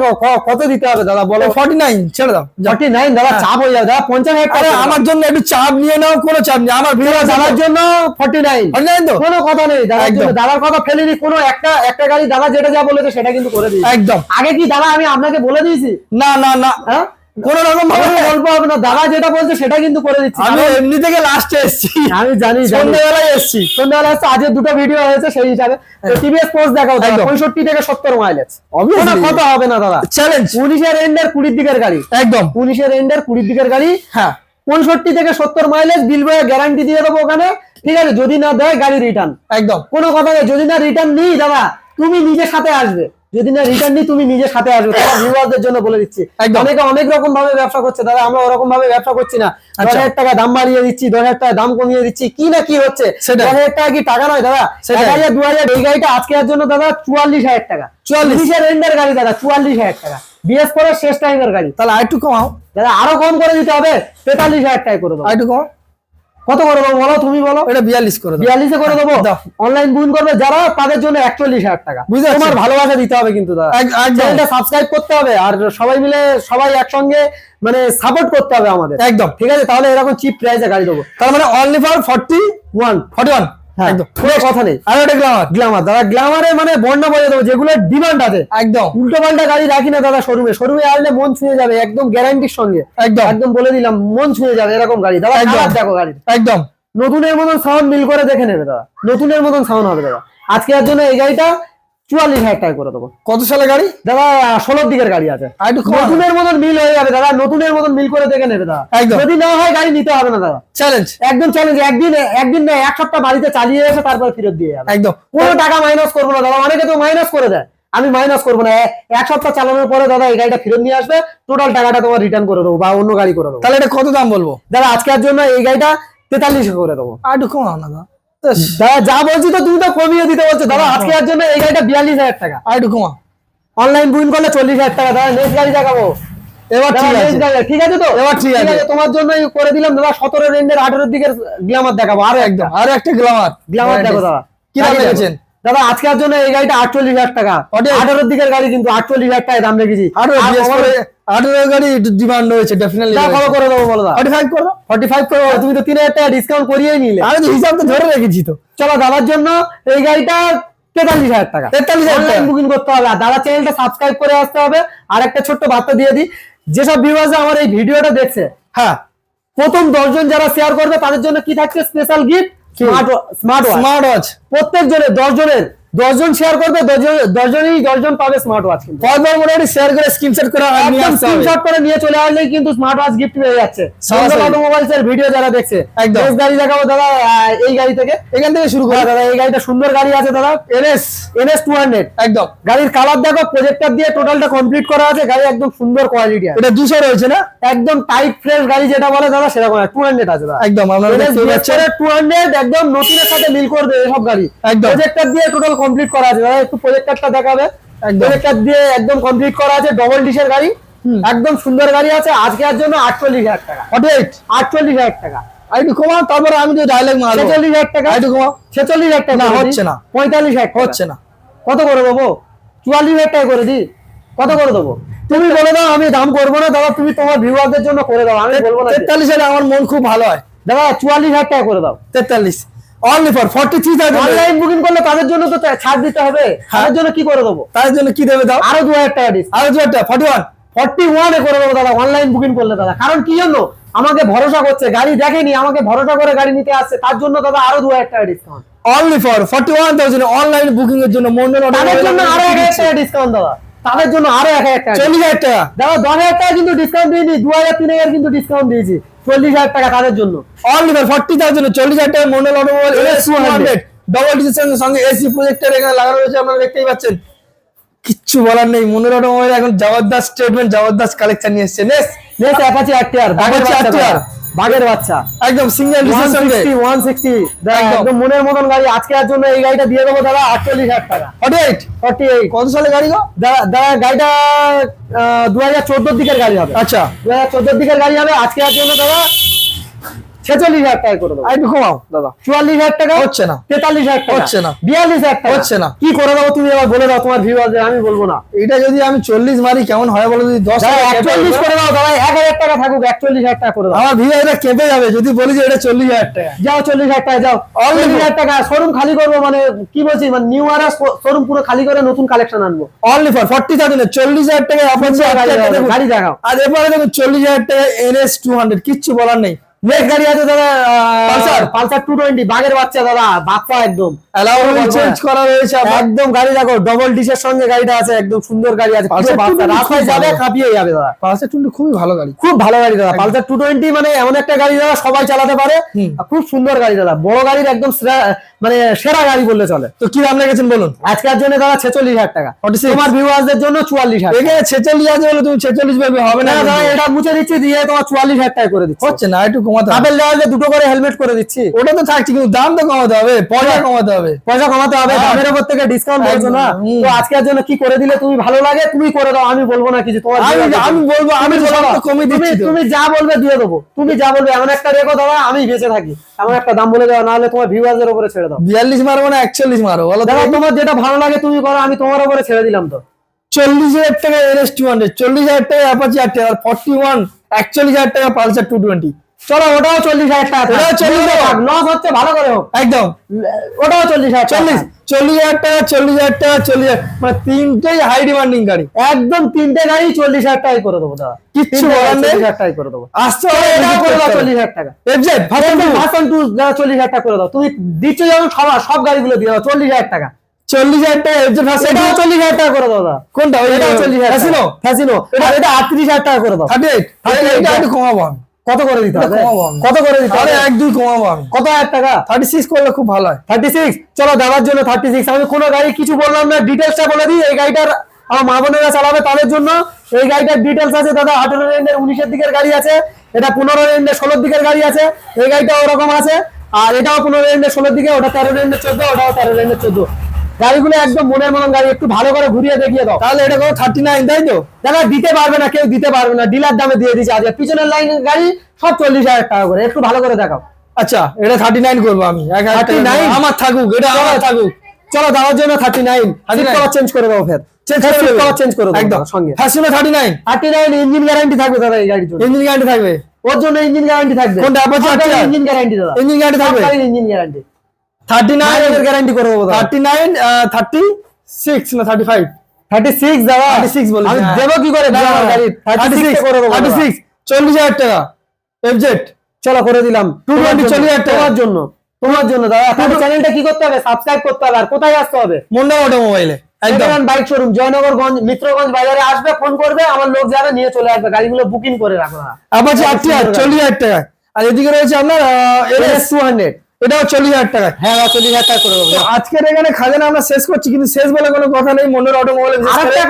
কত দিতে হবে দাদা বলো। ফর্টি নাইন ছেড়ে দাও ফর্টি নাইন দাদা চাপ হয়ে যাবে দাদা পঞ্চাশ হাজার টাকা আমার জন্য একটু চাপ নিয়ে নাও কোনো চাপ নেই। আমার ভিডিও দাদার জন্য ফর্টি নাইন তো? কোনো কথা নেই দাদার একদম। দাদার কথা ফেলিনি কোনো একটা একটা গাড়ি দাদা যেটা যা বলেছে সেটা কিন্তু করে দিয়েছি। একদম। আগে কি দাদা আমি আপনাকে বলে দিয়েছি? না না না। হ্যাঁ? কোন রকম ভাবে গল্প হবে না। দাদা যেটা বলছে সেটা কিন্তু করে দিচ্ছি। আমি এমনি থেকে লাস্টে এসেছি। আমি জানি সন্ধ্যেবেলায় এসেছি। সন্ধ্যাবেলা হচ্ছে আজকে দুটো ভিডিও হয়েছে সেই হিসাবে। টিভিএস পোস্ট দেখাও দাদা পঁয়ষট্টি থেকে সত্তর মাইলেজ. কোনো কথা হবে না দাদা। চ্যালেঞ্জ উনিশের এন্ডের কুড়ির দিকের গাড়ি। একদম। উনিশের এন্ডের কুড়ির দিকের গাড়ি। হ্যাঁ। পঁয়ষট্টি থেকে সত্তর মাইলেজ বিল গ্যারান্টি দিয়ে দেবো ওখানে। ঠিক আছে যদি না দেয় গাড়ি রিটার্ন একদম। কোনো কথা নেই যদি না রিটার্ন নিই দাদা তুমি নিজের সাথে আসবে। যদি না রিটার্ন নিই তুমি নিজের সাথে আসবে। তোমার ভিউয়ারদের জন্য বলে দিচ্ছি। অনেকে অনেক রকম ভাবে ব্যবসা করছে দাদা আমরা ওরকম ভাবে ব্যবসা করছি না। দশ আচ্ছা। হাজার টাকা দাম বাড়িয়ে দিচ্ছি দশ হাজার টাকা দাম কমিয়ে দিচ্ছি কি না কি হচ্ছে। দশ হাজার টাকা কি টাকা নয় দাদা। এক হাজার দু হাজার এই গাড়িটা আজকের জন্য দাদা চুয়াল্লিশ হাজার টাকা। 44 উনিশের এন্ডের গাড়ি দাদা চুয়াল্লিশ হাজার টাকা। বিএস ফোর শেষ টাইমের গাড়ি। তাহলে আরেকটু কমাও। দাদা আরও কম করে দিতে হবে তেতাল্লিশ হাজার টাকা করে দেবো। আরেকটু কমাও। কত করে দেবো বলো? তুমি বলো। এটা বিয়াল্লিশ করে বিয়াল্লিশে করে দেবো? অনলাইন বুকিং করবে যারা তাদের জন্য একচল্লিশ হাজার টাকা। বুঝলে তোমার ভালোবাসা দিতে হবে কিন্তু। চ্যানেলটা সাবস্ক্রাইব করতে হবে আর সবাই মিলে সবাই একসঙ্গে মানে সাপোর্ট করতে হবে আমাদের। একদম। ঠিক আছে? তাহলে এরকম চিপ প্রাইসে গাড়ি দেবো। তার মানে only for forty one forty one একদম। কোনো কথা নেই। আর একটা গ্লামার গ্ল্যামার দাদা গ্ল্যামারে মানে বর্ণা বলে দেবো যেগুলো ডিমান্ড আছে। একদম। উল্টো পাল্টা গাড়ি রাখি না দাদা শোরুমে শোরুমে আসলে মন ছুঁয়ে যাবে একদম গ্যারান্টির সঙ্গে। একদম। একদম বলে দিলাম মন ছুঁয়ে যাবে এরকম গাড়ি। দাদা একদম। দেখো গাড়ি একদম। নতুনের মতন সাউন্ড মিল করে দেখে নেবে দাদা। নতুনের মতন সাউন্ড হবে দাদা। আজকে এর জন্য এই গাড়িটা চুয়াল্লিশ হাজার টাকা করে দেবো। কত সালে গাড়ি? দাদা ষোলোর দিকের গাড়ি আছে। নতুনের মতন মিল হয়ে যাবে দাদা নতুনের মতন মিল করে দেখে নেবে দাদা। যদি না হয় গাড়ি নিতে হবে না দাদা। চ্যালেঞ্জ একদম চ্যালেঞ্জ একদিন একদিন না এক সপ্তাহ বাড়িতে চালিয়ে এসে তারপর ফেরত দিয়ে যাবে। একদম। কোনো টাকা মাইনাস করব না দাদা। অনেকে তো মাইনাস করে দেয়। আমি মাইনাস করব না। এক সপ্তাহ চালানোর পরে দাদা এই গাড়িটা ফেরত নিয়ে আসবে। টোটাল টাকাটা তোমার রিটার্ন করে দেবো বা অন্য গাড়ি করে দেবো। তাহলে এটা কত দাম বলব? দাদা আজকের জন্য এই গাড়িটা তেতাল্লিশ করে দেবো। আর কমাও না দাদা। দাদা যা বলছি তো তুমি তো কমিয়ে দিতে বলছো। দাদা আজকে আর জন্য এই গাড়িটা বিয়াল্লিশ হাজার টাকা। আর একটু কমাও অনলাইন বুকিং করলে চল্লিশ হাজার টাকা। দাদা নেক্সট গাড়ি দেখাবো। এবার ঠিক আছে। গাড়ি- ঠিক আছে তো? এবার ঠিক আছে। তোমার জন্য করে দিলাম। দাদা সতেরো রেঞ্জের আঠেরোর দিকের গ্লামার দেখাবো। আরও একদম। আরও একটা গ্লামার গ্লামার দেখো দাদা। কি দাম গাড়ি দেখো। রেখেছেন দাদা আজকের জন্য এই গাড়িটা আটচল্লিশ হাজার টাকা। আঠেরোর দিকের গাড়ি কিন্তু আটচল্লিশ হাজার টাকায় দাম রেখেছি। আঠারো গাড়ি ডিমান্ড রয়েছে ডেফিনেটলি কত করে দেবো বলো ফর্টি ফাইভ করো ফর্টি ফাইভ করে। তুমি তো তিন হাজার টাকা ডিসকাউন্ট করিয়েই নিলে। আমি তো হিসাব তো ধরে রেখেছি তো। চলো দাদার জন্য এই গাড়িটা তেতাল্লিশ হাজার টাকা। 43,000 টাকা। অনলাইন বুকিং করতে হবে। আর দাদা চ্যানেলটা সাবস্ক্রাইব করে আসতে হবে। আর একটা ছোট্ট বার্তা দিয়ে দিই। যেসব ভিউয়ার্স আমার এই ভিডিওটা দেখছে হ্যাঁ। প্রথম দশজন যারা শেয়ার করবে তাদের জন্য কি থাকছে special gift smart smart watch smart watch প্রত্যেক জনের দশ জনের দশজন শেয়ার করবে দশজন দশজনই দশজন পাবে স্মার্ট ওয়াচ কিন্তু। পরপর মোটামুটি শেয়ার করে স্ক্রিনশট করে একদম স্ক্রিনশট করে নিয়ে চলে আসলেই কিন্তু স্মার্ট ওয়াচ গিফট পেয়ে যাচ্ছে। অটোমোবাইলস এর ভিডিও যারা দেখছে একদম। গাড়ি দেখাবো দাদা এই গাড়ি থেকে। এখান থেকে শুরু হ্যাঁ করো। দাদা এই গাড়িটা সুন্দর গাড়ি আছে দাদা এনএস। এনএস টু হান্ড্রেড একদম। গাড়ির কালার দেখো প্রজেক্টর দিয়ে টোটালটা কমপ্লিট করা আছে গাড়ি একদম সুন্দর কোয়ালিটি আছে। এটা দুশো রয়েছে না? একদম টাইট ফ্রেশ গাড়ি যেটা বলে দাদা সেরকম টু হান্ড্রেড আছে দাদা। একদম পাচ্ছেন। টু হান্ড্রেড একদম নতুনের সাথে মিল করবে এসব গাড়ি। একদম। প্রজেক্টর দিয়ে টোটাল কমপ্লিট করা আছে। দাদা একটু প্রজেক্টরটা দেখাবে। প্রজেক্টর দিয়ে একদম কমপ্লিট করা আছে ডবল ডিশের গাড়ি। একদম সুন্দর গাড়ি আছে। আজকে এর জন্য আটচল্লিশ হাজার টাকা। আটচল্লিশ হাজার টাকা। আর একটু কমাও তারপরে আমি তো ডায়লগ মারবো। টাকা? আর একটু কমাও। ছেচল্লিশ হাজার টাকা না, হচ্ছে না। পঁয়তাল্লিশ হাজার টাকা। হচ্ছে না। কত করে দেবো? চুয়াল্লিশ হাজার টাকা করে দিই কত করে দেবো? তুমি বলে দাও আমি দাম করব না। দাদা তুমি তোমার ভিউয়ারদের জন্য করে দাও। আমি বলব না আমার মন খুব ভালো হয়। দাদা চুয়াল্লিশ হাজার টাকা করে দাও। তেতাল্লিশ only for forty three thousand online booking করলে তাদের জন্য তো ছাড় দিতে হবে। তাদের জন্য কি করে দেবো? তার জন্য কি দেবে দাও? আরও দু হাজার টাকা ডিসকাউন্ট আরও দু একটা ফর্টি ওয়ান ফর্টি ওয়ানে করে দেবো দাদা অনলাইন বুকিং করলে দাদা। কারণ কি জন্য? আমাকে ভরসা করছে গাড়ি দেখেনি আমাকে ভরসা করে গাড়ি নিতে আসছে তার জন্য দাদা আরও দু হাজার টাকা discount only for forty one thousand online booking এর জন্য মন্ডল তাদের জন্য আরও এক হাজার টাকা ডিসকাউন্ট দাদা। তাদের জন্য আরও এক হাজার টাকা চল্লিশ হাজার টাকা। দাদা দশ হাজার টাকা কিন্তু ডিসকাউন্ট দিইনি দু হাজার তিন হাজার কিন্তু ডিসকাউন্ট দিয়েছি। চল্লিশ হাজার টাকা তাদের জন্য। অনলি ফর ফর্টি থাউজেন্ড চল্লিশ হাজার টাকা Mondal automobile S two hundred double ডিজিটের সঙ্গে এসি প্রজেক্টর এখানে লাগানো রয়েছে আপনারা দেখতেই পাচ্ছেন। কিচ্ছু বলার নেই। মনের অটোমোবাইল এখন জবরদস্ত স্টেটমেন্ট জবরদস্ত কালেকশন নিয়ে এসছে। নেস নেস অ্যাপাচি বাচ্চা RTR দাদা। বাঘের বাচ্চা। একদম সিঙ্গেল ডিসের সঙ্গে 160 160 একদম। মনের মতন গাড়ি। আজকে আর জন্য এই গাড়িটা দিয়ে দেবো দাদা আটচল্লিশ হাজার টাকা। কত সালে গাড়ি গো? দাদা দাদা গাড়িটা দু হাজার চোদ্দোর দিকের গাড়ি হবে। আচ্ছা। দু হাজার চোদ্দোর দিকের গাড়ি হবে। আজকে আর জন্য দাদা ছেচল্লিশ হাজার টাকা করে দেবো। আর একটু কমাও। দাদা। চুয়াল্লিশ হাজার টাকা? হচ্ছে না। তেতাল্লিশ হাজার টাকা। হচ্ছে না। বিয়াল্লিশ হাজার টাকা। হচ্ছে না। কি করে দেবো তুমি এবার বলে দাও তোমার ভিউয়ারদের আমি বলব না। এটা যদি আমি চল্লিশ মারি কেমন হয় বলো যদি দশ একচল্লিশ করে দাও। দাদা এক হাজার টাকা থাকুক একচল্লিশ হাজার টাকা করে দাও। আমার ভিউ এটা কেঁপে যাবে। যদি বলি যে এটা চল্লিশ হাজার টাকা। যাও চল্লিশ হাজার টাকা যাও। চল্লিশ হাজার টাকা শোরুম খালি করব মানে কি বলছি মানে নিউ আর শোরুম পুরো খালি করে নতুন কালেকশন আনব। অনলি ফর ফর্টি থাউজেন্ড চল্লিশ হাজার টাকা গাড়ি দেখাও, আর এরপরে দেখুন চল্লিশ হাজার টাকা এন এস টু হান্ড্রেড কিচ্ছু বলার নেই। নেক্সট গাড়ি আছে দাদা। পালসার টু টোয়েন্টি বাঘের বাচ্চা দাদা একদম। চেঞ্জ করা রয়েছে একদম গাড়ি দেখো ডবল ডিসের সঙ্গে গাড়িটা আছে একদম সুন্দর গাড়ি আছে। বাচ্চা রাস্তায় যাবে। কাঁপিয়ে যাবে দাদা। পালসার টুয়েন্টি খুবই ভালো গাড়ি। খুব ভালো গাড়ি দাদা। পালসার টু টোয়েন্টি মানে এমন একটা গাড়ি দাদা সবাই চালাতে পারে। খুব সুন্দর গাড়ি দাদা। বড় গাড়ির একদম মানে সেরা গাড়ি বললে চলে। তো কি দাম রেখেছেন বলুন? আজকের জন্য দাদা ছেচল্লিশ হাজার টাকা। 46 তোমার ভিউয়ার্সদের জন্য চুয়াল্লিশ হাজার এখানে ছেচল্লিশ আছে বলে তুমি ছেচল্লিশ পাবে হবে না। দাদা এটা মুছে দিচ্ছি দিয়ে তোমার চুয়াল্লিশ হাজার টাকা করে দিচ্ছি। হচ্ছে না একটু কমাতে হবে। আপেল দেওয়ালে দুটো করে হেলমেট করে দিচ্ছি। ওটা তো থাকছে কিন্তু দাম তো কমাতে হবে পয়সা কমাতে হবে। পয়সা কমাতে হবে হ্যাঁ। দামের উপর থেকে ডিসকাউন্ট বলছো না। তো আজকের জন্য কি করে দিলে তুমি ভালো লাগে? তুমি করে দাও আমি বলব না কিছু তোমার আমি বলব আমি তুমি- দিচ্ছি তুমি যা বলবে দিয়ে দেবো। তুমি যা বলবে এমন একটা রেখো দাদা আমি বেঁচে থাকি। এমন একটা দাম বলে দাও নাহলে তোমার ভিউয়ার্সের উপরে ছেড়ে দাও। বিয়াল্লিশ মারবো না একচল্লিশ মারো বলো দাদা তোমার যেটা ভালো লাগে তুমি করো আমি তোমার উপরে ছেড়ে দিলাম তো। চল্লিশ হাজার টাকা এনএস টু হান্ড্রেড চল্লিশ হাজার টাকা অ্যাপাচি আর ফর্টি ওয়ান একচল্লিশ হাজার টাকা পালসার টু টোয়েন্টি চলো ওটাও চল্লিশ হাজার টাকা ওটাও 40 টাকা। লস হচ্ছে ভালো করে হোক একদম ওটাও চল্লিশ হাজার চল্লিশ চল্লিশ চল্লিশ হাজার টাকা চল্লিশ হাজার টাকা চল্লিশ হাজার মানে তিনটেই হাই ডিমান্ডিং গাড়ি একদম তিনটে গাড়ি চল্লিশ হাজার টাকাই করে দেবো দাদা কিচ্ছু বলার নেই। চল্লিশ হাজার টাকাই করে দেবো এটাও করে দাও চল্লিশ হাজার টাকা এফজেড টু চল্লিশ হাজার টাকা করে দাও তুমি দিচ্ছ যেমন সবার সব গাড়িগুলো দিয়ে দাও চল্লিশ হাজার টাকা চল্লিশ হাজার টাকা এফজেড ভার্সন এটাও চল্লিশ হাজার টাকা করে দাও দাদা কোনটা চল্লিশ হাজার ফ্যাসিনো এটা আটত্রিশ হাজার টাকা করে দাও থার্টি এইট 38 এটা একটু কমাবো কত করে দিতে হবে। কত করে দিতে হবে? এক দুই কমাবো আমি কত হাজার টাকা? থার্টি সিক্স করলে খুব ভালো হয়। থার্টি সিক্স চলো দেওয়ার জন্য থার্টি সিক্স আমি কোনো গাড়ি কিছু বললাম না ডিটেলসটা বলে দিই। এই গাড়িটার আমার মা বোনেরা চালাবে তাদের জন্য। এই গাড়িটার ডিটেলস আছে দাদা আঠেরো রেন্ডের উনিশের দিকের গাড়ি আছে এটা পনেরো রেন্ডের ষোলোর দিকের গাড়ি আছে এই গাড়িটা ওরকম আছে। আর এটাও পনেরো রেন্ডের ষোলোর দিকে ওটা তেরো রেন্ডের চোদ্দ ওটাও তেরো রেন্ডের চোদ্দ। গাড়িগুলো একদম মনের মতন গাড়ি একটু ভালো করে ঘুরিয়ে দেখিয়ে দাও। তাহলে এটা কোনো থার্টি নাইন তাই তো? দাদা দিতে পারবে না কেউ দিতে পারবে না। ডিলার দামে দিয়ে দিচ্ছে আজকে। পিছনের লাইনের গাড়ি সব চল্লিশ হাজার টাকা করে। একটু ভালো করে দেখাও। আচ্ছা এটা থার্টি নাইন করব আমি। এক হাজার টাকা 39? আমার থাকুক এটা আমার থাকুক। চলো দেওয়ার জন্য থার্টি নাইন 39 চেঞ্জ করে দাও ফের। চেঞ্জ করে দেবে। একদম। সঙ্গে। Thirty nine thirty nine engine guarantee থাকবে দাদা এই গাড়ির জন্য। ইঞ্জিন গ্যারান্টি থাকবে। ওর জন্য ইঞ্জিন গ্যারান্টি থাকবে। কোনটা? ইঞ্জিন গ্যারান্টি দাদা। ইঞ্জিন গ্যারান্টি থাকবে? Engine guarantee thirty nine guarantee thirty nine thirty six না থার্টি ফাইভ থার্টি সিক্স দাদা থার্টি সিক্স বলি আমি দেবো কি করে? দাদা থার্টি সিক্স থার্টি সিক্স চল্লিশ হাজার টাকা। এফজেড চলো করে দিলাম। তোমার চল্লিশ হাজার টাকা। তোমার জন্য। তোমার জন্য দাদা। চ্যানেলটা কি করতে হবে? সাবস্ক্রাইব করতে হবে। আর কোথায় আসতে হবে? মুন্ডা অটোমোবাইলে একদম। একদম বাইক শোরুম জয়নগরগঞ্জ মিত্রগঞ্জ বাজারে আসবে ফোন করবে আমার লোক যারা নিয়ে চলে আসবে। গাড়িগুলো বুকিং করে রাখো। আপাচি আটটি চল্লিশ হাজার টাকা আর এদিকে রয়েছে আপনার এস টু হান্ড্রেড এটাও চল্লিশ হাজার টাকা হ্যাঁ চল্লিশ হাজার টাকা করে দেবো। আজকের এখানে খাজানা আমরা শেষ করছি কিন্তু শেষ বলে কোনো কথা নেই মন্ডল অটোমোবাইল আরেকটা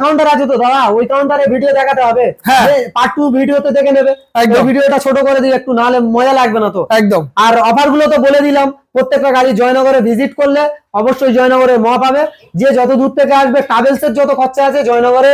কাউন্টার আছে তো দাদা ওই কাউন্টারে ভিডিও দেখাতে হবে। হ্যাঁ। পার্ট টু ভিডিওতে দেখে নেবে। একদম। ভিডিওটা ছোট করে দিই একটু নাহলে মজা লাগবে না তো। একদম। আর অফারগুলো তো বলে দিলাম প্রত্যেকটা গাড়ি জয়নগরে ভিজিট করলে অবশ্যই জয়নগরে ম পাবে। যে যত দূর থেকে আসবে ট্রাভেলস এর যত খরচা আছে জয়নগরে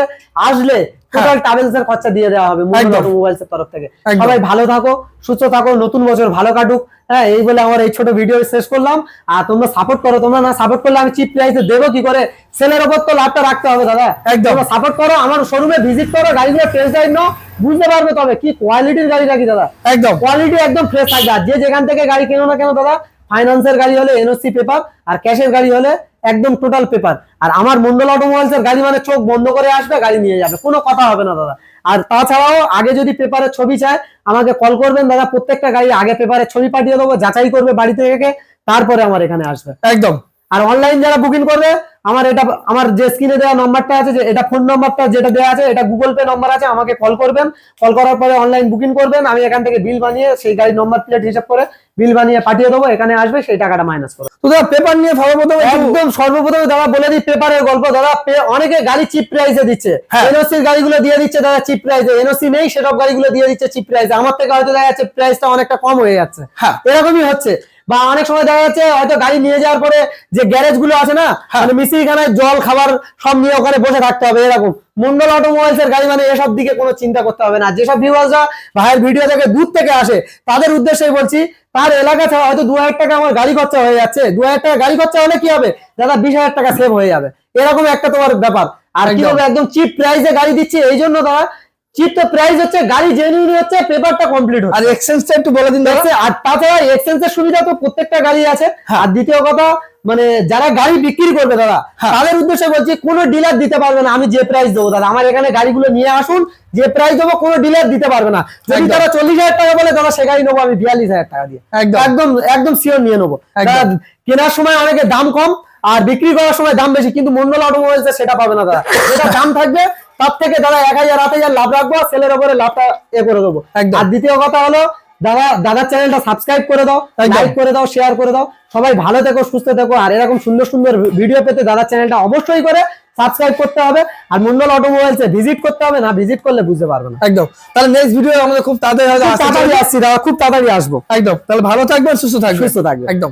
আসলে টোটাল ট্রাভেলস এর খরচা দিয়ে দেওয়া হবে হ্যাঁ। এর তরফ থেকে। সবাই ভালো থাকো সুস্থ থাকো নতুন বছর ভালো কাটুক। হ্যাঁ এই বলে আমার এই ছোট ভিডিও শেষ করলাম। আর তোমরা সাপোর্ট করো তোমরা না সাপোর্ট করলে আমি চিপ প্রাইসে দেবো কি করে? সেলের ওপর তো লাভটা রাখতে হবে দাদা। একদম। সাপোর্ট করো আমার শোরুমে ভিজিট করো গাড়িগুলো টেস্ট ড্রাইভ নাও বুঝতে পারবে তবে কি কোয়ালিটির গাড়ি রাখি দাদা? একদম। কোয়ালিটি একদম ফ্রেশ থাকবে আর যে যেখান থেকে গাড়ি কেনো না কেন দাদা ফাইন্যান্সের গাড়ি হলে এনওসি পেপার আর ক্যাশের গাড়ি হলে একদম টোটাল পেপার আর আমার মন্ডল অটোমোবাইলস এর গাড়ি মানে চোখ বন্ধ করে আসবে, গাড়ি নিয়ে যাবে। কোনো কথা হবে না, দাদা। আর তাছাড়াও আগে যদি পেপারের ছবি চায়, আমাকে কল করবেন, দাদা। প্রত্যেকটা গাড়ি আগে পেপারে ছবি পাঠিয়ে দেবো, যাচাই করবে বাড়িতে থেকে তারপরে আমার এখানে আসবে। একদম। আর অনলাইন যারা বুকিং করবে আমার এটা আমার যে স্ক্রিনে দেওয়া নাম্বারটা আছে যে এটা ফোন নাম্বারটা যেটা দেওয়া আছে এটা গুগল পে নাম্বার আছে আমাকে কল করবেন। কল করার পরে অনলাইন বুকিং করবেন। আমি এখান থেকে বিল বানিয়ে সেই গাড়ির নম্বর প্লেট হিসাব করে বিল বানিয়ে পাঠিয়ে দেবো। এখানে আসবে সেই টাকাটা মাইনাস করে। তো দাদা পেপার নিয়ে সর্বপ্রথম একদম। সর্বপ্রথমে দাদা বলে দিই পেপারের গল্প। দাদা অনেকে গাড়ি চিপ প্রাইসে দিচ্ছে। হ্যাঁ। এনওসি গাড়িগুলো দিয়ে দিচ্ছে দাদা চিপ প্রাইসে এনওসি নেই সেসব গাড়িগুলো দিয়ে দিচ্ছে চিপ প্রাইসে আমার থেকে হয়তো দেখা যাচ্ছে প্রাইসটা অনেকটা কম হয়ে যাচ্ছে। হ্যাঁ। এরকমই হচ্ছে। বা অনেক সময় দেখা যাচ্ছে হয়তো গাড়ি নিয়ে যাওয়ার পরে যে গ্যারেজগুলো আছে না হ্যাঁ। মানে মিস্ত্রিখানায় জল খাবার সব নিয়ে ওখানে বসে থাকতে হবে এরকম। মন্ডল অটোমোবাইলস এর গাড়ি মানে এসব দিকে কোনো চিন্তা করতে হবে না। যেসব ভিউয়ার্সরা ভাইয়ের ভিডিও থেকে দূর থেকে আসে তাদের উদ্দেশ্যেই বলছি তার এলাকা থেকে হয়তো দু হাজার টাকা আমার গাড়ি খরচা হয়ে যাচ্ছে। দু হাজার টাকা গাড়ি খরচা হলে কি হবে? দাদা বিশ হাজার টাকা সেভ হয়ে যাবে। এরকম একটা তোমার ব্যাপার। আর কি একদম। হবে? একদম চিপ প্রাইসে গাড়ি দিচ্ছে এই জন্য দাদা প্রাইস হচ্ছে গাড়ি জেনুইন হচ্ছে পেপারটা কমপ্লিট হচ্ছে। আর এক্সচেঞ্জটা একটু বলে দিন দাদা। আর তাছাড়া এক্সচেঞ্জের সুবিধা তো প্রত্যেকটা গাড়ি আছে। হ্যাঁ। আর দ্বিতীয় কথা মানে যারা গাড়ি বিক্রি করবে দাদা হ্যাঁ। তাদের উদ্দেশ্যে বলছি কোনো ডিলার দিতে পারবে না আমি যে প্রাইস দেবো দাদা। আমার এখানে গাড়িগুলো নিয়ে আসুন যে প্রাইস দেবো কোনো ডিলার দিতে পারবে না। যদি তারা চল্লিশ হাজার টাকা বলে দাদা সে গাড়ি নেব আমি বিয়াল্লিশ হাজার টাকা দিয়ে। একদম। একদম একদম শিওর নিয়ে নেব। কেনার সময় অনেকে দাম কম আর বিক্রি করার সময় দাম বেশি কিন্তু মন্ডল অটোমোবাইলস সেটা পাবে না দাদা। যেটা দাম থাকবে তার থেকে দাদা এক হাজার আট হাজার লাভ রাখব সেলের উপরে লাভটা এ করে দেবো। আর দ্বিতীয় কথা হলো দাদা দাদার চ্যানেলটা সাবস্ক্রাইব করে দাও লাইক করে দাও শেয়ার করে দাও। সবাই ভালো থেকো সুস্থ থেকো। আর এরকম সুন্দর সুন্দর ভিডিও পেতে দাদার চ্যানেলটা অবশ্যই করে সাবস্ক্রাইব করতে হবে। আর মন্ডল অটোমোবাইলসে ভিজিট করতে হবে না ভিজিট করলে বুঝতে পারবে না। একদম। তাহলে নেক্সট ভিডিও আমাদের খুব তাড়াতাড়ি আসছি দাদা খুব তাড়াতাড়ি আসব। একদম। তাহলে ভালো থাকবেন সুস্থ থাকবেন। সুস্থ থাকবেন। একদম।